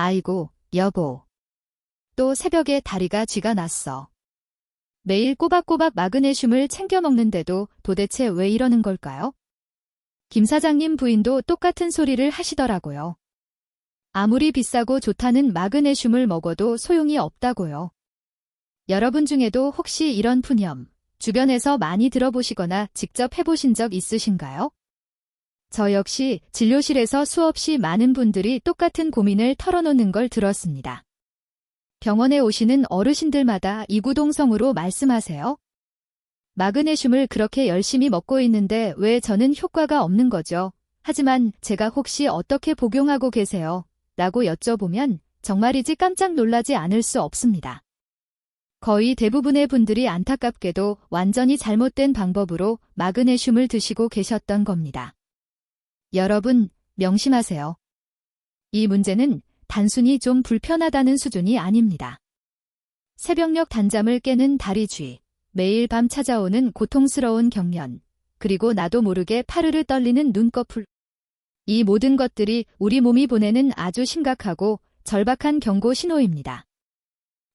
아이고, 여보. 또 새벽에 다리가 쥐가 났어. 매일 꼬박꼬박 마그네슘을 챙겨 먹는데도 도대체 왜 이러는 걸까요? 김 사장님 부인도 똑같은 소리를 하시더라고요. 아무리 비싸고 좋다는 마그네슘을 먹어도 소용이 없다고요. 여러분 중에도 혹시 이런 푸념, 주변에서 많이 들어보시거나 직접 해보신 적 있으신가요? 저 역시 진료실에서 수없이 많은 분들이 똑같은 고민을 털어놓는 걸 들었습니다. 병원에 오시는 어르신들마다 이구동성으로 말씀하세요. 마그네슘을 그렇게 열심히 먹고 있는데 왜 저는 효과가 없는 거죠? 하지만 제가 혹시 어떻게 복용하고 계세요? 라고 여쭤보면 정말이지 깜짝 놀라지 않을 수 없습니다. 거의 대부분의 분들이 안타깝게도 완전히 잘못된 방법으로 마그네슘을 드시고 계셨던 겁니다. 여러분, 명심하세요. 이 문제는 단순히 좀 불편하다는 수준이 아닙니다. 새벽녘 단잠을 깨는 다리쥐, 매일 밤 찾아오는 고통스러운 경련, 그리고 나도 모르게 파르르 떨리는 눈꺼풀. 이 모든 것들이 우리 몸이 보내는 아주 심각하고 절박한 경고 신호입니다.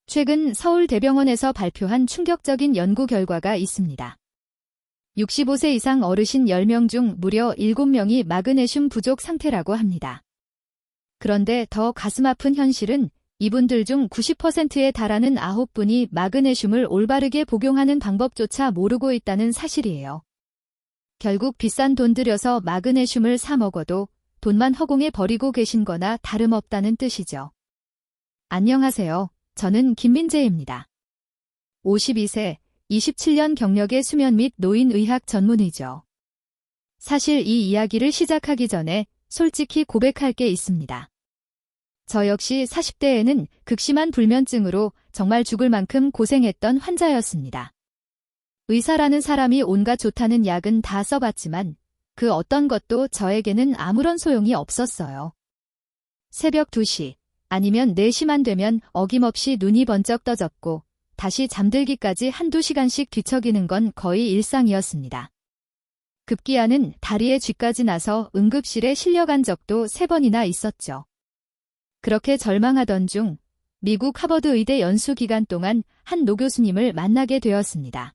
최근 서울대병원에서 발표한 충격적인 연구 결과가 있습니다. 65세 이상 어르신 10명 중 무려 7명이 마그네슘 부족 상태라고 합니다. 그런데 더 가슴 아픈 현실은 이분들 중 90%에 달하는 9분이 마그네슘을 올바르게 복용하는 방법조차 모르고 있다는 사실이에요. 결국 비싼 돈 들여서 마그네슘을 사 먹어도 돈만 허공에 버리고 계신 거나 다름없다는 뜻이죠. 안녕하세요. 저는 김민재입니다. 52세, 27년 경력의 수면 및 노인의학 전문의죠. 사실 이 이야기를 시작하기 전에 솔직히 고백할 게 있습니다. 저 역시 40대에는 극심한 불면증으로 정말 죽을 만큼 고생했던 환자였습니다. 의사라는 사람이 온갖 좋다는 약은 다 써봤지만 그 어떤 것도 저에게는 아무런 소용이 없었어요. 새벽 2시 아니면 4시만 되면 어김없이 눈이 번쩍 떠졌고 다시 잠들기까지 한두 시간씩 뒤척이는 건 거의 일상이었습니다. 급기야는 다리에 쥐까지 나서 응급실에 실려간 적도 세 번이나 있었죠. 그렇게 절망하던 중 미국 하버드 의대 연수 기간 동안 한 노 교수님을 만나게 되었습니다.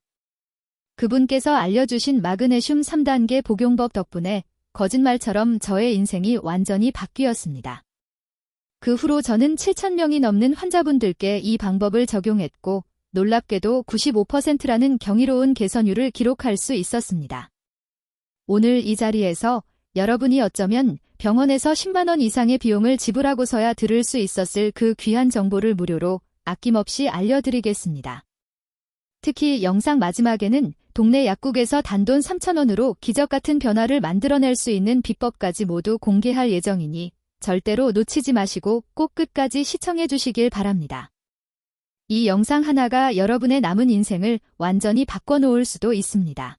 그분께서 알려주신 마그네슘 3단계 복용법 덕분에 거짓말처럼 저의 인생이 완전히 바뀌었습니다. 그 후로 저는 7천명이 넘는 환자분들께 이 방법을 적용했고 놀랍게도 95%라는 경이로운 개선율을 기록할 수 있었습니다. 오늘 이 자리에서 여러분이 어쩌면 병원에서 10만원 이상의 비용을 지불하고서야 들을 수 있었을 그 귀한 정보를 무료로 아낌없이 알려드리겠습니다. 특히 영상 마지막에는 동네 약국에서 단돈 3천원으로 기적같은 변화를 만들어낼 수 있는 비법까지 모두 공개할 예정이니 절대로 놓치지 마시고 꼭 끝까지 시청해 주시길 바랍니다. 이 영상 하나가 여러분의 남은 인생을 완전히 바꿔놓을 수도 있습니다.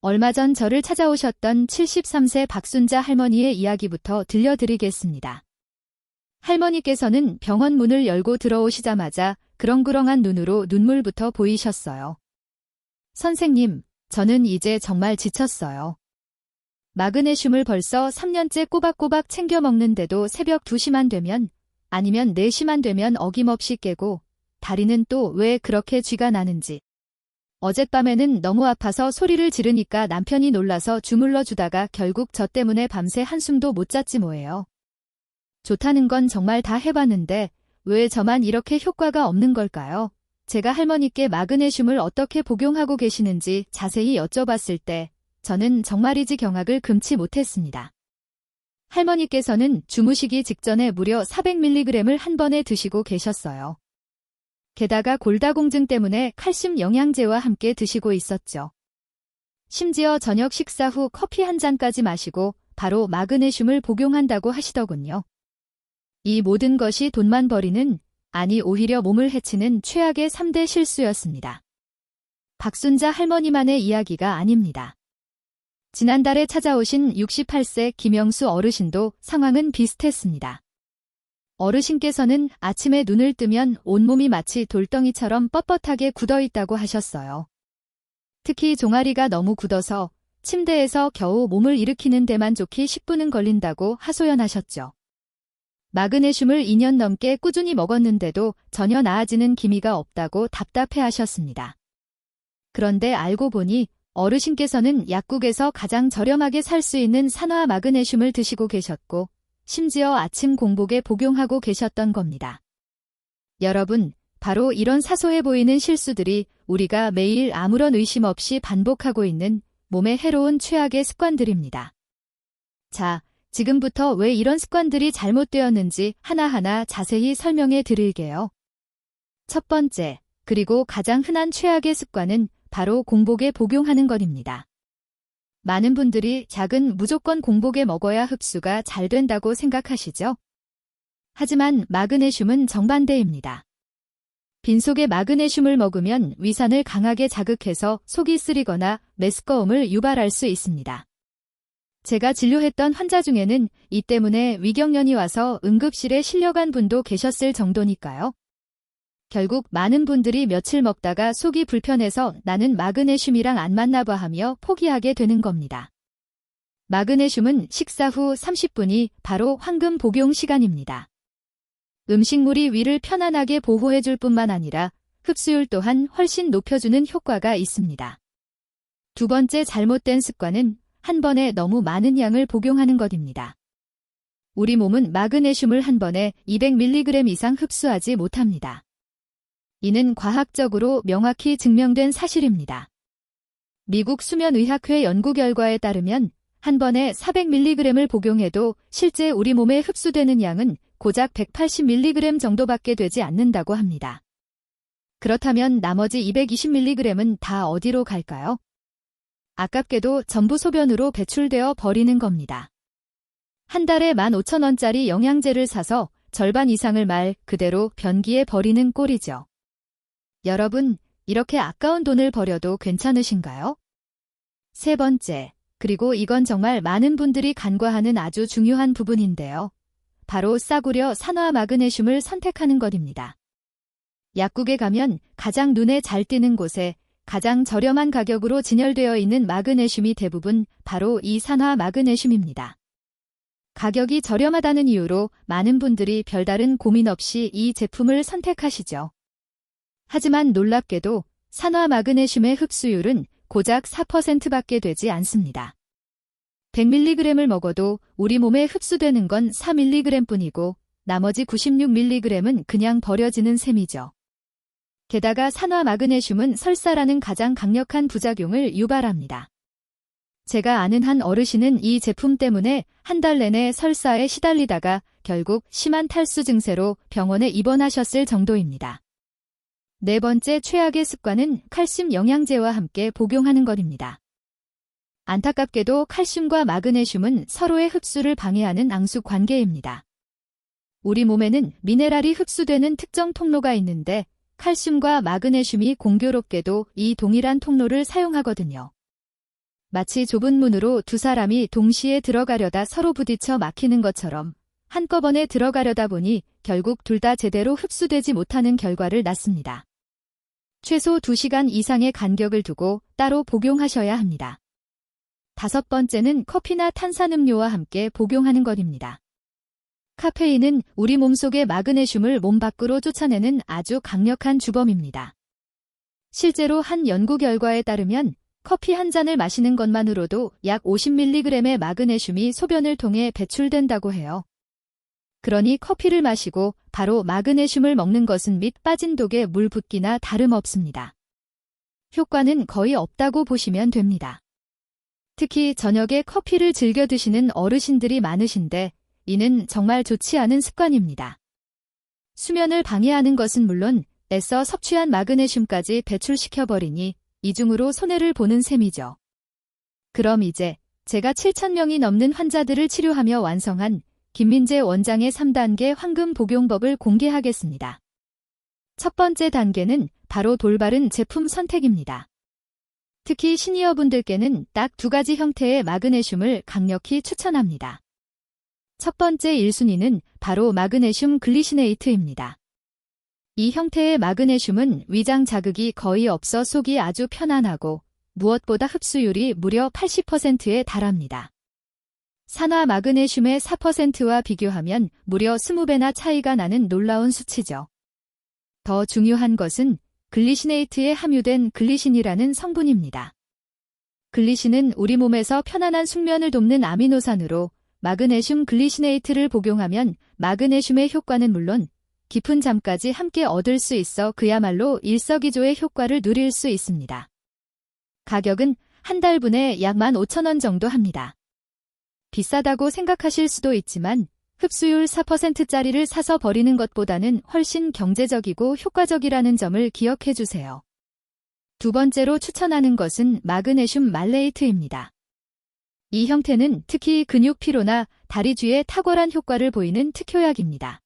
얼마 전 저를 찾아오셨던 73세 박순자 할머니의 이야기부터 들려드리겠습니다. 할머니께서는 병원 문을 열고 들어오시자마자 그렁그렁한 눈으로 눈물부터 보이셨어요. 선생님, 저는 이제 정말 지쳤어요. 마그네슘을 벌써 3년째 꼬박꼬박 챙겨 먹는데도 새벽 2시만 되면 아니면 4시만 되면 어김없이 깨고 다리는 또 왜 그렇게 쥐가 나는지. 어젯밤에는 너무 아파서 소리를 지르니까 남편이 놀라서 주물러 주다가 결국 저 때문에 밤새 한숨도 못 잤지 뭐예요. 좋다는 건 정말 다 해봤는데 왜 저만 이렇게 효과가 없는 걸까요? 제가 할머니께 마그네슘을 어떻게 복용하고 계시는지 자세히 여쭤봤을 때 저는 정말이지 경악을 금치 못했습니다. 할머니께서는 주무시기 직전에 무려 400mg을 한 번에 드시고 계셨어요. 게다가 골다공증 때문에 칼슘 영양제와 함께 드시고 있었죠. 심지어 저녁 식사 후 커피 한 잔까지 마시고 바로 마그네슘을 복용한다고 하시더군요. 이 모든 것이 돈만 버리는, 아니 오히려 몸을 해치는 최악의 3대 실수였습니다. 박순자 할머니만의 이야기가 아닙니다. 지난달에 찾아오신 68세 김영수 어르신도 상황은 비슷했습니다. 어르신께서는 아침에 눈을 뜨면 온몸이 마치 돌덩이처럼 뻣뻣하게 굳어 있다고 하셨어요. 특히 종아리가 너무 굳어서 침대에서 겨우 몸을 일으키는 데만 좋기 10분은 걸린다고 하소연하셨죠. 마그네슘을 2년 넘게 꾸준히 먹었는데도 전혀 나아지는 기미가 없다고 답답해 하셨습니다. 그런데 알고 보니 어르신께서는 약국에서 가장 저렴하게 살 수 있는 산화 마그네슘을 드시고 계셨고, 심지어 아침 공복에 복용하고 계셨던 겁니다. 여러분, 바로 이런 사소해 보이는 실수들이 우리가 매일 아무런 의심 없이 반복하고 있는 몸에 해로운 최악의 습관들입니다. 자, 지금부터 왜 이런 습관들이 잘못되었는지 하나하나 자세히 설명해 드릴게요. 첫 번째, 그리고 가장 흔한 최악의 습관은 바로 공복에 복용하는 것입니다. 많은 분들이 작은 무조건 공복에 먹어야 흡수가 잘 된다고 생각하시죠? 하지만 마그네슘은 정반대입니다. 빈속에 마그네슘을 먹으면 위산을 강하게 자극해서 속이 쓰리거나 메스꺼움을 유발할 수 있습니다. 제가 진료했던 환자 중에는 이 때문에 위경련이 와서 응급실에 실려간 분도 계셨을 정도니까요. 결국 많은 분들이 며칠 먹다가 속이 불편해서 나는 마그네슘이랑 안 맞나 봐 하며 포기하게 되는 겁니다. 마그네슘은 식사 후 30분이 바로 황금 복용 시간입니다. 음식물이 위를 편안하게 보호해줄 뿐만 아니라 흡수율 또한 훨씬 높여주는 효과가 있습니다. 두 번째 잘못된 습관은 한 번에 너무 많은 양을 복용하는 것입니다. 우리 몸은 마그네슘을 한 번에 200mg 이상 흡수하지 못합니다. 이는 과학적으로 명확히 증명된 사실입니다. 미국 수면의학회 연구 결과에 따르면 한 번에 400mg을 복용해도 실제 우리 몸에 흡수되는 양은 고작 180mg 정도밖에 되지 않는다고 합니다. 그렇다면 나머지 220mg은 다 어디로 갈까요? 아깝게도 전부 소변으로 배출되어 버리는 겁니다. 한 달에 15,000원짜리 영양제를 사서 절반 이상을 말 그대로 변기에 버리는 꼴이죠. 여러분, 이렇게 아까운 돈을 버려도 괜찮으신가요? 세 번째, 그리고 이건 정말 많은 분들이 간과하는 아주 중요한 부분인데요. 바로 싸구려 산화 마그네슘을 선택하는 것입니다. 약국에 가면 가장 눈에 잘 띄는 곳에 가장 저렴한 가격으로 진열되어 있는 마그네슘이 대부분 바로 이 산화 마그네슘입니다. 가격이 저렴하다는 이유로 많은 분들이 별다른 고민 없이 이 제품을 선택하시죠. 하지만 놀랍게도 산화 마그네슘의 흡수율은 고작 4%밖에 되지 않습니다. 100mg을 먹어도 우리 몸에 흡수되는 건 4mg 뿐이고 나머지 96mg은 그냥 버려지는 셈이죠. 게다가 산화 마그네슘은 설사라는 가장 강력한 부작용을 유발합니다. 제가 아는 한 어르신은 이 제품 때문에 한 달 내내 설사에 시달리다가 결국 심한 탈수 증세로 병원에 입원하셨을 정도입니다. 네 번째 최악의 습관은 칼슘 영양제와 함께 복용하는 것입니다. 안타깝게도 칼슘과 마그네슘은 서로의 흡수를 방해하는 앙수 관계입니다. 우리 몸에는 미네랄이 흡수되는 특정 통로가 있는데 칼슘과 마그네슘이 공교롭게도 이 동일한 통로를 사용하거든요. 마치 좁은 문으로 두 사람이 동시에 들어가려다 서로 부딪혀 막히는 것처럼 한꺼번에 들어가려다 보니 결국 둘 다 제대로 흡수되지 못하는 결과를 낳습니다. 최소 2시간 이상의 간격을 두고 따로 복용하셔야 합니다. 다섯 번째는 커피나 탄산음료와 함께 복용하는 것입니다. 카페인은 우리 몸속의 마그네슘을 몸 밖으로 쫓아내는 아주 강력한 주범입니다. 실제로 한 연구 결과에 따르면 커피 한 잔을 마시는 것만으로도 약 50mg의 마그네슘이 소변을 통해 배출된다고 해요. 그러니 커피를 마시고 바로 마그네슘을 먹는 것은 밑 빠진 독에 물 붓기나 다름없습니다. 효과는 거의 없다고 보시면 됩니다. 특히 저녁에 커피를 즐겨 드시는 어르신들이 많으신데 이는 정말 좋지 않은 습관입니다. 수면을 방해하는 것은 물론 애써 섭취한 마그네슘까지 배출시켜버리니 이중으로 손해를 보는 셈이죠. 그럼 이제 제가 7천명이 넘는 환자들을 치료하며 완성한 김민재 원장의 3단계 황금 복용법을 공개하겠습니다. 첫 번째 단계는 바로 돌바른 제품 선택입니다. 특히 시니어분들께는 딱 두 가지 형태의 마그네슘을 강력히 추천합니다. 첫 번째 1순위는 바로 마그네슘 글리시네이트입니다. 이 형태의 마그네슘은 위장 자극이 거의 없어 속이 아주 편안하고 무엇보다 흡수율이 무려 80%에 달합니다. 산화 마그네슘의 4%와 비교하면 무려 20배나 차이가 나는 놀라운 수치죠. 더 중요한 것은 글리시네이트에 함유된 글리신이라는 성분입니다. 글리신은 우리 몸에서 편안한 숙면을 돕는 아미노산으로 마그네슘 글리시네이트를 복용하면 마그네슘의 효과는 물론 깊은 잠까지 함께 얻을 수 있어 그야말로 일석이조의 효과를 누릴 수 있습니다. 가격은 한 달분에 약 15,000원 정도 합니다. 비싸다고 생각하실 수도 있지만 흡수율 4%짜리를 사서 버리는 것보다는 훨씬 경제적이고 효과적이라는 점을 기억해 주세요. 두 번째로 추천하는 것은 마그네슘 말레이트입니다. 이 형태는 특히 근육 피로나 다리 쥐에 탁월한 효과를 보이는 특효약입니다.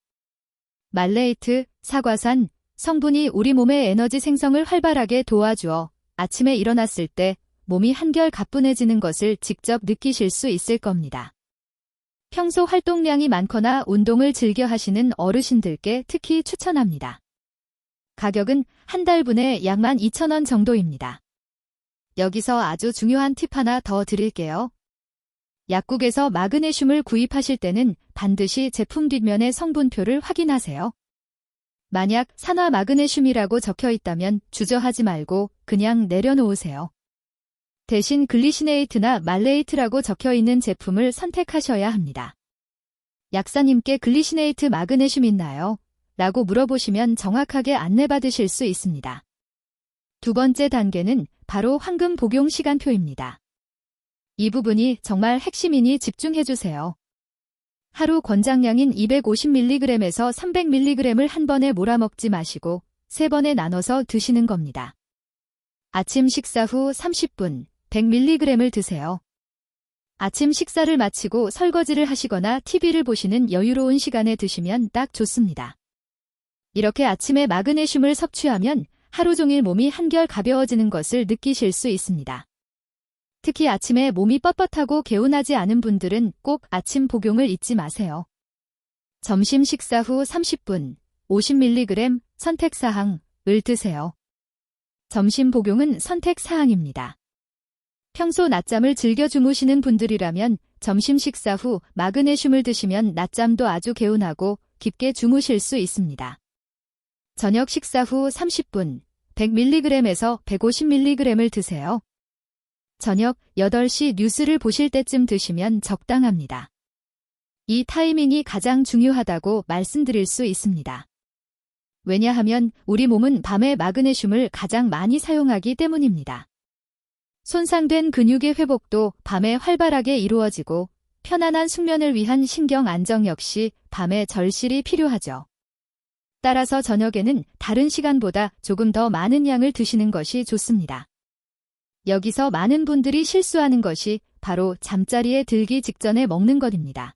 말레이트, 사과산, 성분이 우리 몸의 에너지 생성을 활발하게 도와주어 아침에 일어났을 때 몸이 한결 가뿐해지는 것을 직접 느끼실 수 있을 겁니다. 평소 활동량이 많거나 운동을 즐겨 하시는 어르신들께 특히 추천합니다. 가격은 한 달분에 약 12,000원 정도입니다. 여기서 아주 중요한 팁 하나 더 드릴게요. 약국에서 마그네슘을 구입하실 때는 반드시 제품 뒷면의 성분표를 확인하세요. 만약 산화 마그네슘이라고 적혀 있다면 주저하지 말고 그냥 내려놓으세요. 대신 글리시네이트나 말레이트라고 적혀 있는 제품을 선택하셔야 합니다. 약사님께 글리시네이트 마그네슘 있나요? 라고 물어보시면 정확하게 안내받으실 수 있습니다. 두 번째 단계는 바로 황금 복용 시간표입니다. 이 부분이 정말 핵심이니 집중해주세요. 하루 권장량인 250mg에서 300mg을 한 번에 몰아먹지 마시고 세 번에 나눠서 드시는 겁니다. 아침 식사 후 30분 100mg을 드세요. 아침 식사를 마치고 설거지를 하시거나 TV를 보시는 여유로운 시간에 드시면 딱 좋습니다. 이렇게 아침에 마그네슘을 섭취하면 하루 종일 몸이 한결 가벼워지는 것을 느끼실 수 있습니다. 특히 아침에 몸이 뻣뻣하고 개운하지 않은 분들은 꼭 아침 복용을 잊지 마세요. 점심 식사 후 30분 50mg 선택사항을 드세요. 점심 복용은 선택사항입니다. 평소 낮잠을 즐겨 주무시는 분들이라면 점심 식사 후 마그네슘을 드시면 낮잠도 아주 개운하고 깊게 주무실 수 있습니다. 저녁 식사 후 30분 100mg에서 150mg을 드세요. 저녁 8시 뉴스를 보실 때쯤 드시면 적당합니다. 이 타이밍이 가장 중요하다고 말씀드릴 수 있습니다. 왜냐하면 우리 몸은 밤에 마그네슘을 가장 많이 사용하기 때문입니다. 손상된 근육의 회복도 밤에 활발하게 이루어지고 편안한 숙면을 위한 신경 안정 역시 밤에 절실히 필요하죠. 따라서 저녁에는 다른 시간보다 조금 더 많은 양을 드시는 것이 좋습니다. 여기서 많은 분들이 실수하는 것이 바로 잠자리에 들기 직전에 먹는 것입니다.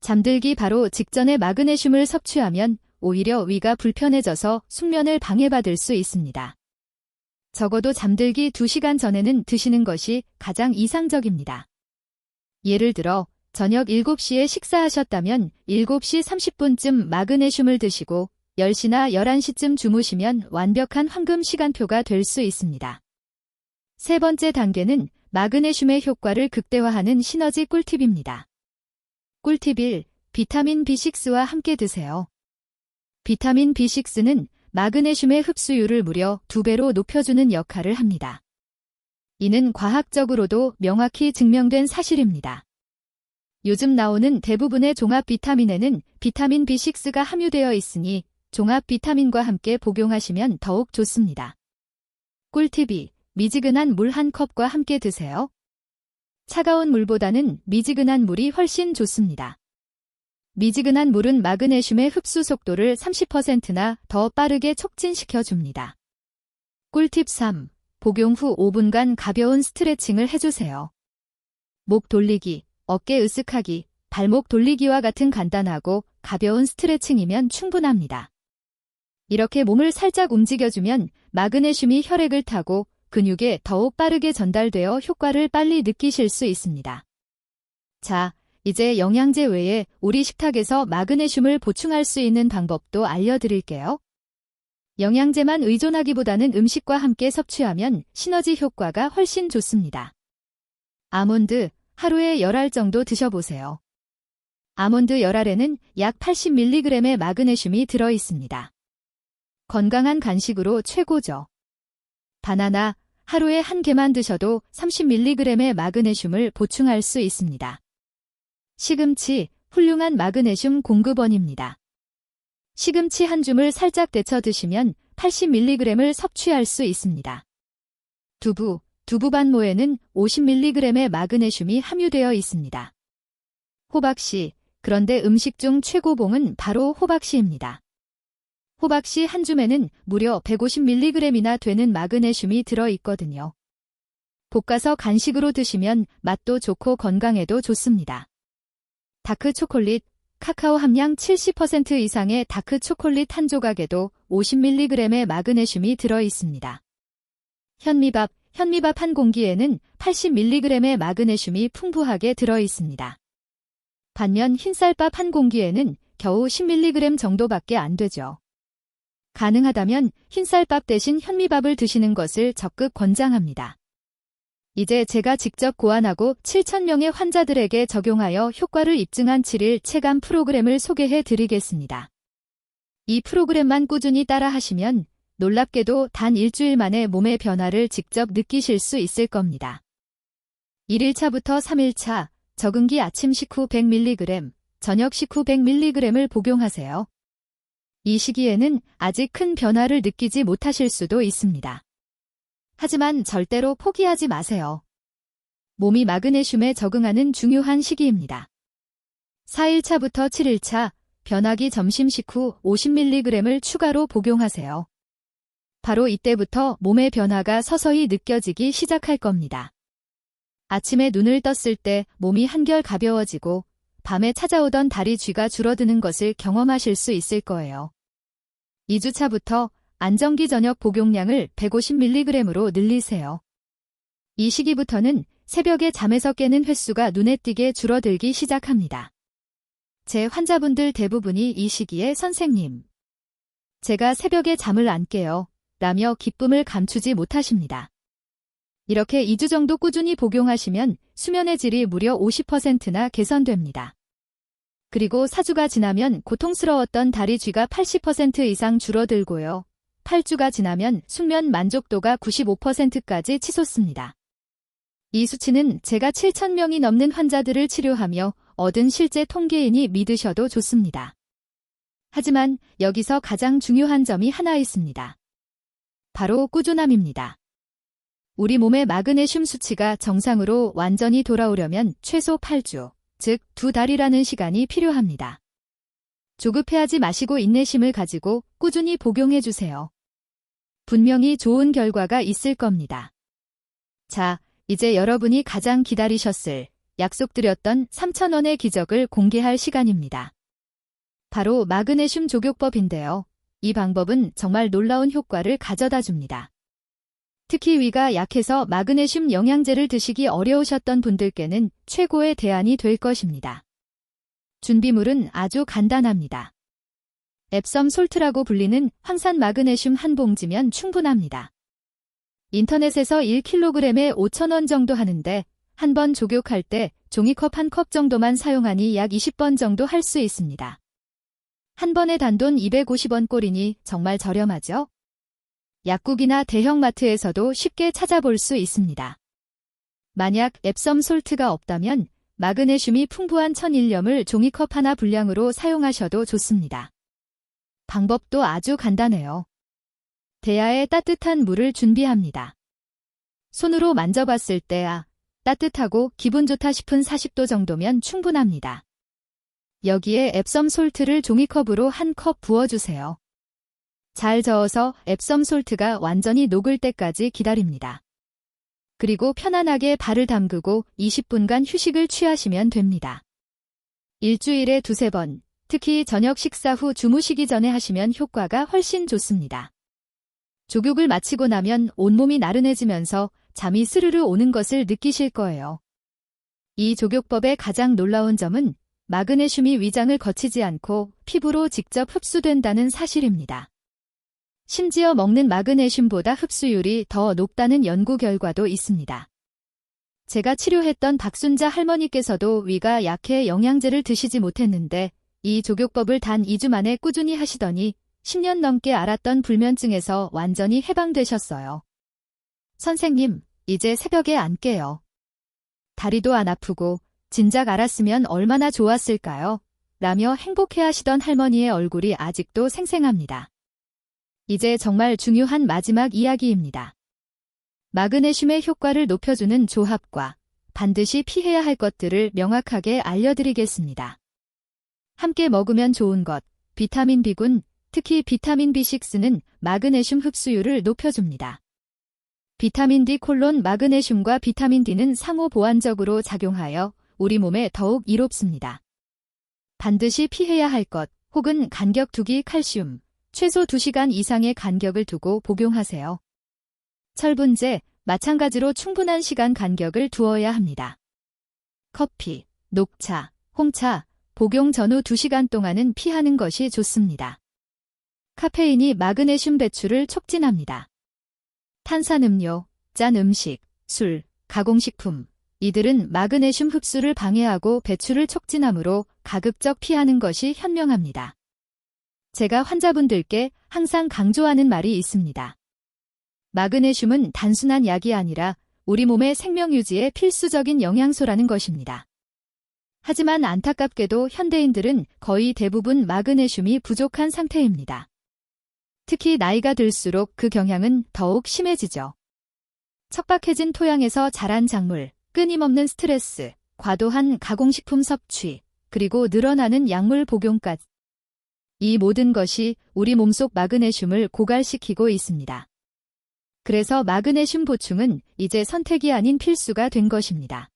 잠들기 바로 직전에 마그네슘을 섭취하면 오히려 위가 불편해져서 숙면을 방해받을 수 있습니다. 적어도 잠들기 2시간 전에는 드시는 것이 가장 이상적입니다. 예를 들어 저녁 7시에 식사하셨다면 7시 30분쯤 마그네슘을 드시고 10시나 11시쯤 주무시면 완벽한 황금 시간표가 될 수 있습니다. 세 번째 단계는 마그네슘의 효과를 극대화하는 시너지 꿀팁입니다. 꿀팁 1. 비타민 B6와 함께 드세요. 비타민 B6는 마그네슘의 흡수율을 무려 2배로 높여주는 역할을 합니다. 이는 과학적으로도 명확히 증명된 사실입니다. 요즘 나오는 대부분의 종합 비타민에는 비타민 B6가 함유되어 있으니 종합 비타민과 함께 복용하시면 더욱 좋습니다. 꿀팁 2. 미지근한 물 한 컵과 함께 드세요. 차가운 물보다는 미지근한 물이 훨씬 좋습니다. 미지근한 물은 마그네슘의 흡수 속도를 30%나 더 빠르게 촉진시켜 줍니다. 꿀팁 3. 복용 후 5분간 가벼운 스트레칭을 해주세요. 목 돌리기, 어깨 으쓱하기, 발목 돌리기와 같은 간단하고 가벼운 스트레칭이면 충분합니다. 이렇게 몸을 살짝 움직여주면 마그네슘이 혈액을 타고 근육에 더욱 빠르게 전달되어 효과를 빨리 느끼실 수 있습니다. 자, 이제 영양제 외에 우리 식탁에서 마그네슘을 보충할 수 있는 방법도 알려드릴게요. 영양제만 의존하기보다는 음식과 함께 섭취하면 시너지 효과가 훨씬 좋습니다. 아몬드, 하루에 열 알 정도 드셔보세요. 아몬드 열알에는 약 80mg의 마그네슘이 들어 있습니다. 건강한 간식으로 최고죠. 바나나 하루에 한 개만 드셔도 30mg의 마그네슘을 보충할 수 있습니다. 시금치 훌륭한 마그네슘 공급원입니다. 시금치 한 줌을 살짝 데쳐 드시면 80mg을 섭취할 수 있습니다. 두부, 두부 반모에는 50mg의 마그네슘이 함유되어 있습니다. 호박씨, 그런데 음식 중 최고봉은 바로 호박씨입니다. 호박씨 한 줌에는 무려 150mg이나 되는 마그네슘이 들어 있거든요. 볶아서 간식으로 드시면 맛도 좋고 건강에도 좋습니다. 다크 초콜릿, 카카오 함량 70% 이상의 다크 초콜릿 한 조각에도 50mg의 마그네슘이 들어 있습니다. 현미밥, 현미밥 한 공기에는 80mg의 마그네슘이 풍부하게 들어 있습니다. 반면 흰쌀밥 한 공기에는 겨우 10mg 정도밖에 안 되죠. 가능하다면 흰쌀밥 대신 현미밥을 드시는 것을 적극 권장합니다. 이제 제가 직접 고안하고 7,000명의 환자들에게 적용하여 효과를 입증한 7일 체감 프로그램을 소개해 드리겠습니다. 이 프로그램만 꾸준히 따라 하시면 놀랍게도 단 일주일 만에 몸의 변화를 직접 느끼실 수 있을 겁니다. 1일차부터 3일차 적응기 아침 식후 100mg, 저녁 식후 100mg을 복용하세요. 이 시기에는 아직 큰 변화를 느끼지 못하실 수도 있습니다. 하지만 절대로 포기하지 마세요. 몸이 마그네슘에 적응하는 중요한 시기입니다. 4일차부터 7일차 변화기 점심 식 후 50mg을 추가로 복용하세요. 바로 이때부터 몸의 변화가 서서히 느껴지기 시작할 겁니다. 아침에 눈을 떴을 때 몸이 한결 가벼워지고 밤에 찾아오던 다리 쥐가 줄어드는 것을 경험하실 수 있을 거예요. 2주차부터 안정기 저녁 복용량을 150mg으로 늘리세요. 이 시기부터는 새벽에 잠에서 깨는 횟수가 눈에 띄게 줄어들기 시작합니다. 제 환자분들 대부분이 이 시기에 선생님. 제가 새벽에 잠을 안 깨요. 라며 기쁨을 감추지 못하십니다. 이렇게 2주 정도 꾸준히 복용하시면 수면의 질이 무려 50%나 개선됩니다. 그리고 4주가 지나면 고통스러웠던 다리 쥐가 80% 이상 줄어들고요. 8주가 지나면 숙면 만족도가 95%까지 치솟습니다. 이 수치는 제가 7,000명이 넘는 환자들을 치료하며 얻은 실제 통계이니 믿으셔도 좋습니다. 하지만 여기서 가장 중요한 점이 하나 있습니다. 바로 꾸준함입니다. 우리 몸의 마그네슘 수치가 정상으로 완전히 돌아오려면 최소 8주, 즉 두 달이라는 시간이 필요합니다. 조급해하지 마시고 인내심을 가지고 꾸준히 복용해 주세요. 분명히 좋은 결과가 있을 겁니다. 자, 이제 여러분이 가장 기다리셨을 약속드렸던 3,000원의 기적을 공개할 시간입니다. 바로 마그네슘 조격법인데요. 이 방법은 정말 놀라운 효과를 가져다 줍니다. 특히 위가 약해서 마그네슘 영양제를 드시기 어려우셨던 분들께는 최고의 대안이 될 것입니다. 준비물은 아주 간단합니다. 앱섬 솔트라고 불리는 황산 마그네슘 한 봉지면 충분합니다. 인터넷에서 1kg에 5,000원 정도 하는데 한 번 조격할 때 종이컵 한 컵 정도만 사용하니 약 20번 정도 할 수 있습니다. 한 번에 단돈 250원 꼴이니 정말 저렴하죠? 약국이나 대형마트에서도 쉽게 찾아볼 수 있습니다. 만약 앱섬 솔트가 없다면 마그네슘이 풍부한 천일염을 종이컵 하나 분량으로 사용하셔도 좋습니다. 방법도 아주 간단해요. 대야에 따뜻한 물을 준비합니다. 손으로 만져봤을 때 아, 따뜻하고 기분 좋다 싶은 40도 정도면 충분합니다. 여기에 앱섬 솔트를 종이컵으로 한 컵 부어주세요. 잘 저어서 앱섬 솔트가 완전히 녹을 때까지 기다립니다. 그리고 편안하게 발을 담그고 20분간 휴식을 취하시면 됩니다. 일주일에 두세 번, 특히 저녁 식사 후 주무시기 전에 하시면 효과가 훨씬 좋습니다. 조격을 마치고 나면 온몸이 나른해지면서 잠이 스르르 오는 것을 느끼실 거예요. 이 조격법의 가장 놀라운 점은 마그네슘이 위장을 거치지 않고 피부로 직접 흡수된다는 사실입니다. 심지어 먹는 마그네슘보다 흡수율이 더 높다는 연구 결과도 있습니다. 제가 치료했던 박순자 할머니께서도 위가 약해 영양제를 드시지 못했는데 이 조교법을 단 2주 만에 꾸준히 하시더니 10년 넘게 앓았던 불면증에서 완전히 해방되셨어요. 선생님, 이제 새벽에 안 깨요. 다리도 안 아프고 진작 알았으면 얼마나 좋았을까요? 라며 행복해 하시던 할머니의 얼굴이 아직도 생생합니다. 이제 정말 중요한 마지막 이야기입니다. 마그네슘의 효과를 높여주는 조합과 반드시 피해야 할 것들을 명확하게 알려드리겠습니다. 함께 먹으면 좋은 것, 비타민 B군, 특히 비타민 B6는 마그네슘 흡수율을 높여줍니다. 비타민 D 콜론 마그네슘과 비타민 D는 상호 보완적으로 작용하여 우리 몸에 더욱 이롭습니다. 반드시 피해야 할 것, 혹은 간격 두기 칼슘, 최소 2시간 이상의 간격을 두고 복용하세요. 철분제, 마찬가지로 충분한 시간 간격을 두어야 합니다. 커피, 녹차, 홍차, 복용 전후 2시간 동안은 피하는 것이 좋습니다. 카페인이 마그네슘 배출을 촉진합니다. 탄산음료, 짠 음식, 술, 가공식품, 이들은 마그네슘 흡수를 방해하고 배출을 촉진하므로 가급적 피하는 것이 현명합니다. 제가 환자분들께 항상 강조하는 말이 있습니다. 마그네슘은 단순한 약이 아니라 우리 몸의 생명 유지에 필수적인 영양소라는 것입니다. 하지만 안타깝게도 현대인들은 거의 대부분 마그네슘이 부족한 상태입니다. 특히 나이가 들수록 그 경향은 더욱 심해지죠. 척박해진 토양에서 자란 작물, 끊임없는 스트레스, 과도한 가공식품 섭취, 그리고 늘어나는 약물 복용까지. 이 모든 것이 우리 몸속 마그네슘을 고갈시키고 있습니다. 그래서 마그네슘 보충은 이제 선택이 아닌 필수가 된 것입니다.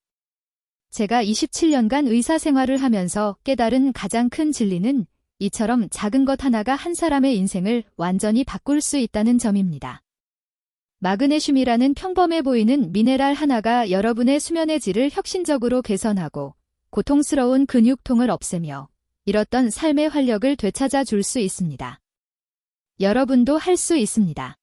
제가 27년간 의사 생활을 하면서 깨달은 가장 큰 진리는 이처럼 작은 것 하나가 한 사람의 인생을 완전히 바꿀 수 있다는 점입니다. 마그네슘이라는 평범해 보이는 미네랄 하나가 여러분의 수면의 질을 혁신적으로 개선하고 고통스러운 근육통을 없애며 잃었던 삶의 활력을 되찾아 줄 수 있습니다. 여러분도 할 수 있습니다.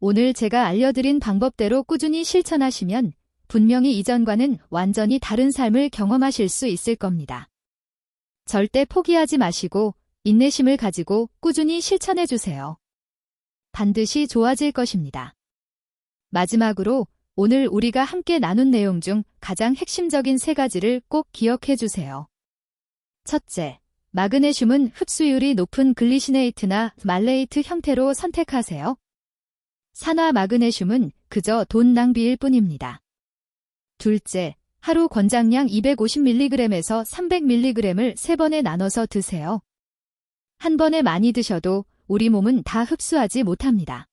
오늘 제가 알려드린 방법대로 꾸준히 실천하시면 분명히 이전과는 완전히 다른 삶을 경험하실 수 있을 겁니다. 절대 포기하지 마시고 인내심을 가지고 꾸준히 실천해 주세요. 반드시 좋아질 것입니다. 마지막으로 오늘 우리가 함께 나눈 내용 중 가장 핵심적인 세 가지를 꼭 기억해 주세요. 첫째, 마그네슘은 흡수율이 높은 글리시네이트나 말레이트 형태로 선택하세요. 산화 마그네슘은 그저 돈 낭비일 뿐입니다. 둘째, 하루 권장량 250mg에서 300mg을 3번에 나눠서 드세요. 한 번에 많이 드셔도 우리 몸은 다 흡수하지 못합니다.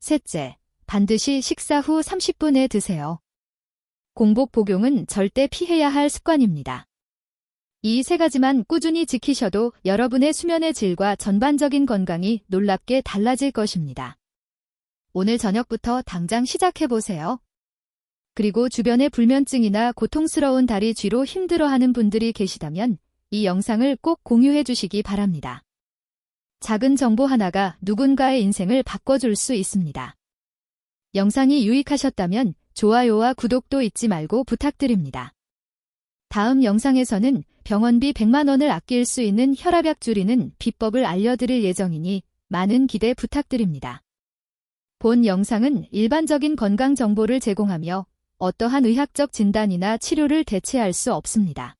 셋째, 반드시 식사 후 30분에 드세요. 공복 복용은 절대 피해야 할 습관입니다. 이 세 가지만 꾸준히 지키셔도 여러분의 수면의 질과 전반적인 건강이 놀랍게 달라질 것입니다. 오늘 저녁부터 당장 시작해보세요. 그리고 주변에 불면증이나 고통스러운 다리 쥐로 힘들어하는 분들이 계시다면 이 영상을 꼭 공유해 주시기 바랍니다. 작은 정보 하나가 누군가의 인생을 바꿔줄 수 있습니다. 영상이 유익하셨다면 좋아요와 구독도 잊지 말고 부탁드립니다. 다음 영상에서는 병원비 100만원을 아낄 수 있는 혈압약 줄이는 비법을 알려드릴 예정이니 많은 기대 부탁드립니다. 본 영상은 일반적인 건강 정보를 제공하며 어떠한 의학적 진단이나 치료를 대체할 수 없습니다.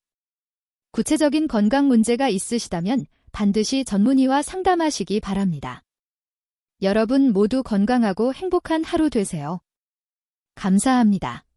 구체적인 건강 문제가 있으시다면 반드시 전문의와 상담하시기 바랍니다. 여러분 모두 건강하고 행복한 하루 되세요. 감사합니다.